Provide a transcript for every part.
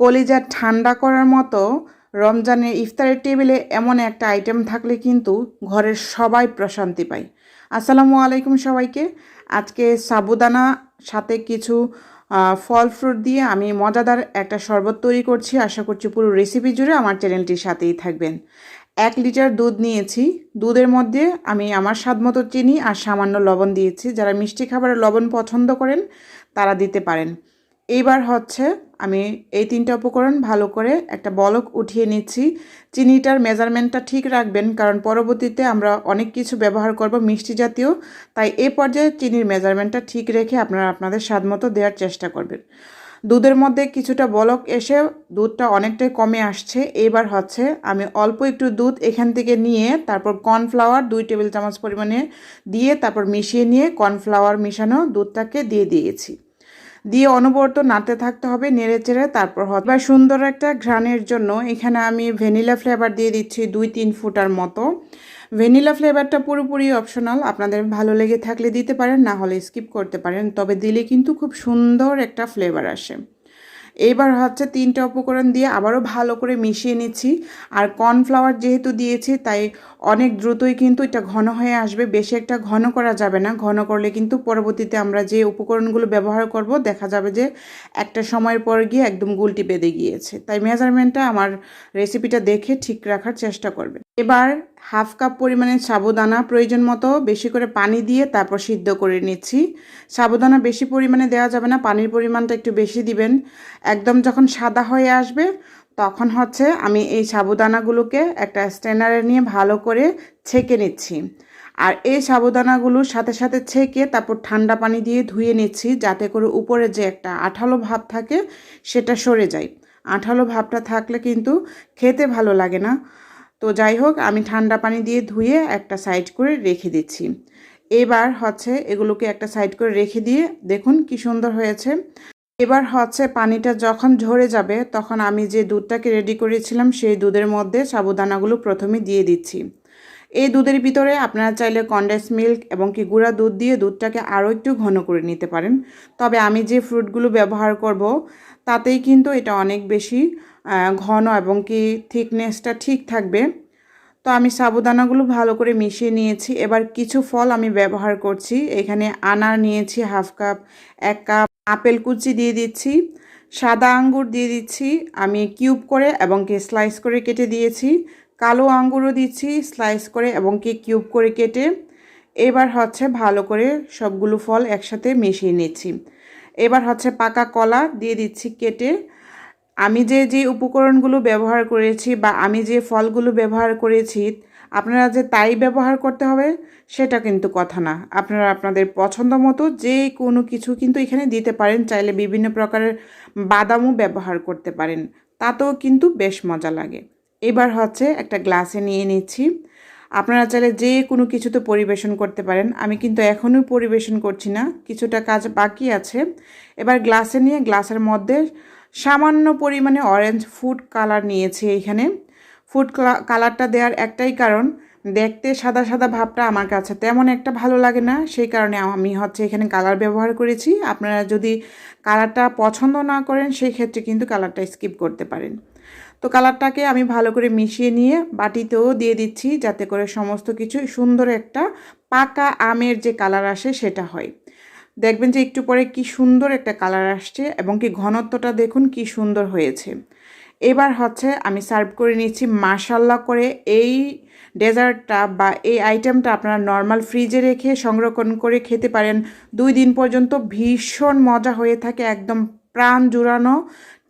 কলিজা ঠান্ডা করার মতো রমজানের ইফতারের টেবিলে এমন একটা আইটেম থাকলে কিন্তু ঘরের সবাই প্রশান্তি পায়। আসসালামু আলাইকুম সবাইকে। আজকে সাবুদানা সাথে কিছু ফল ফ্রুট দিয়ে আমি মজাদার একটা শরবত তৈরি করছি। আশা করছি পুরো রেসিপি জুড়ে আমার চ্যানেলটির সাথেই থাকবেন। এক লিটার দুধ নিয়েছি। দুধের মধ্যে আমি আমার স্বাদ মতো চিনি আর সামান্য লবণ দিয়েছি। যারা মিষ্টি খাবারে লবণ পছন্দ করেন, তারা দিতে পারেন। এইবার হচ্ছে আমি এই তিনটা উপকরণ ভালো করে একটা বলক উঠিয়ে নিচ্ছি। চিনিটার মেজারমেন্টটা ঠিক রাখবেন, কারণ পরবর্তীতে আমরা অনেক কিছু ব্যবহার করব মিষ্টি জাতীয়। তাই এ পর্যায়ে চিনির মেজারমেন্টটা ঠিক রেখে আপনারা আপনাদের স্বাদ মতো দেওয়ার চেষ্টা করবেন। দুধের মধ্যে কিছুটা বলক এসে দুধটা অনেকটাই কমে আসছে। এবার হচ্ছে আমি অল্প একটু দুধ এখান থেকে নিয়ে, তারপর কর্নফ্লাওয়ার দুই টেবিল চামচ পরিমাণে দিয়ে তারপর মিশিয়ে নিয়ে কর্নফ্লাওয়ার মিশানো দুধটাকে দিয়ে দিয়েছি। দিয়ে অনবরত নাড়তে থাকতে হবে, নেড়ে চেড়ে তারপর হবে। বা সুন্দর একটা ঘ্রাণের জন্য এখানে আমি ভ্যানিলা ফ্লেভার দিয়ে দিচ্ছি দুই তিন ফুটার মতো। ভ্যানিলা ফ্লেভারটা পুরোপুরি অপশনাল আপনাদের ভালো লেগে থাকলে দিতে পারেন, না হলে স্কিপ করতে পারেন, তবে দিলে কিন্তু খুব সুন্দর একটা ফ্লেভার আসে। এইবার হচ্ছে তিনটা উপকরণ দিয়ে আবারও ভালো করে মিশিয়ে নিচ্ছি। আর কর্নফ্লাওয়ার যেহেতু দিয়েছি, তাই অনেক দ্রুতই কিন্তু এটা ঘন হয়ে আসবে। বেশি একটা ঘন করা যাবে না। ঘন করলে কিন্তু পরবর্তীতে আমরা যে উপকরণগুলো ব্যবহার করব, দেখা যাবে যে একটা সময়ের পর গিয়ে একদম গুলটি বেঁধে গিয়েছে। তাই মেজারমেন্টটা আমার রেসিপিটা দেখে ঠিক রাখার চেষ্টা করবে এবার হাফ কাপ পরিমাণে সাবুদানা প্রয়োজন মতো, বেশি করে পানি দিয়ে তারপর সিদ্ধ করে নিচ্ছি। সাবুদানা বেশি পরিমাণে দেওয়া যাবে না, পানির পরিমাণটা একটু বেশি দিবেন। একদম যখন সাদা হয়ে আসবে, তখন হচ্ছে আমি এই সাবুদানাগুলোকে একটা স্ট্যান্ডারে নিয়ে ভালো করে ছেঁকে নিচ্ছি। আর এই সাবুদানাগুলোর সাথে সাথে ছেঁকে তারপর ঠান্ডা পানি দিয়ে ধুয়ে নিচ্ছি, যাতে করে উপরে যে একটা আঠালো ভাব থাকে, সেটা সরে যায়। আঠালো ভাবটা থাকলে কিন্তু খেতে ভালো লাগে না। তো যাই হোক, আমি ঠান্ডা পানি দিয়ে ধুয়ে একটা সাইড করে রেখে দিচ্ছি। এবার হচ্ছে এগুলোকে একটা সাইড করে রেখে দিয়ে দেখুন কি সুন্দর হয়েছে। এবার হচ্ছে পানিটা যখন ঝরে যাবে, তখন আমি যে দুধটাকে রেডি করেছিলাম, সেই দুধের মধ্যে সাবুদানাগুলো প্রথমে দিয়ে দিচ্ছি। এই দুধের ভিতরে আপনারা চাইলে কন্ডেন্স মিল্ক এবং কি গুঁড়া দুধ দিয়ে দুধটাকে আরও একটু ঘন করে নিতে পারেন। তবে আমি যে ফ্রুটগুলো ব্যবহার করব, তাতেই কিন্তু এটা অনেক বেশি ঘন এবং কি থিকনেসটা ঠিক থাকবে। তো আমি সাবুদানাগুলো ভালো করে মিশিয়ে নিয়েছি। এবার কিছু ফল আমি ব্যবহার করছি। এখানে আনার নিয়েছি হাফ কাপ, এক কাপ আপেল কুচি দিয়ে দিচ্ছি, সাদা আঙ্গুর দিয়ে দিচ্ছি, আমি কিউব করে এবং কি স্লাইস করে কেটে দিয়েছি, কালো আঙ্গুরও দিচ্ছি, স্লাইস করে এবং কি কিউব করে কেটে। এবার হচ্ছে ভালো করে সবগুলো ফল একসাথে মিশিয়ে নিচ্ছি। এবার হচ্ছে পাকা কলা দিয়ে দিচ্ছি কেটে। আমি যে যে উপকরণগুলো ব্যবহার করেছি বা আমি যে ফলগুলো ব্যবহার করেছি, আপনারা যে তাই ব্যবহার করতে হবে, সেটা কিন্তু কথা না। আপনারা আপনাদের পছন্দ মতো যে কোনো কিছু কিন্তু এখানে দিতে পারেন, চাইলে বিভিন্ন প্রকারের বাদামও ব্যবহার করতে পারেন। তাতেও কিন্তু বেশ মজা লাগে। এবার হচ্ছে একটা গ্লাসে নিয়ে নিচ্ছি। আপনারা চাইলে যে কোনো কিছুতে পরিবেশন করতে পারেন। আমি কিন্তু এখনই পরিবেশন করছি না, কিছুটা কাজ বাকি আছে। এবার গ্লাসে নিয়ে গ্লাসের মধ্যে সামান্য পরিমাণে অরেঞ্জ ফুড কালার নিয়েছি এখানে। ফুড কালারটা দেওয়ার একটাই কারণ, দেখতে সাদা সাদা ভাবটা আমার কাছে তেমন একটা ভালো লাগে না, সেই কারণে আমি হচ্ছে এখানে কালার ব্যবহার করেছি। আপনারা যদি কালারটা পছন্দ না করেন, সেই ক্ষেত্রে কিন্তু কালারটা স্কিপ করতে পারেন। তো কালারটাকে আমি ভালো করে মিশিয়ে নিয়ে বাটিতেও দিয়ে দিচ্ছি, যাতে করে সমস্ত কিছু সুন্দর একটা পাকা আমের যে কালার আসে সেটা হয়। দেখবেন যে একটু পরে কি সুন্দর একটা কালার আসছে এবং কি ঘনত্বটা দেখুন কি সুন্দর হয়েছে। এবার হচ্ছে আমি সার্ভ করে নিচ্ছি মাশাল্লাহ করে এই ডেজার্টটা বা এই আইটেমটা আপনারা নর্মাল ফ্রিজে রেখে সংরক্ষণ করে খেতে পারেন। দুই দিন পর্যন্ত ভীষণ মজা হয়ে থাকে, একদম প্রাণ জুড়ানো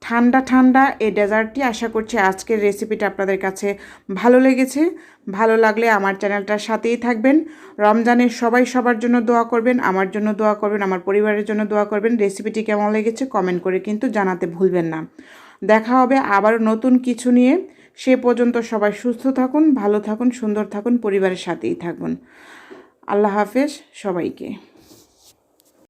ঠান্ডা ঠান্ডা এই ডেজার্টটি আশা করছি আজকের রেসিপিটা আপনাদের কাছে ভালো লেগেছে। ভালো লাগলে আমার চ্যানেলটার সাথেই থাকবেন। রমজানের সবাই সবার জন্য দোয়া করবেন, আমার জন্য দোয়া করবেন, আমার পরিবারের জন্য দোয়া করবেন। রেসিপিটি কেমন লেগেছে কমেন্ট করে কিন্তু জানাতে ভুলবেন না। দেখা হবে আবারও নতুন কিছু নিয়ে। সে পর্যন্ত সবাই সুস্থ থাকুন, ভালো থাকুন, সুন্দর থাকুন, পরিবারের সাথেই থাকুন। আল্লাহ হাফেজ সবাইকে।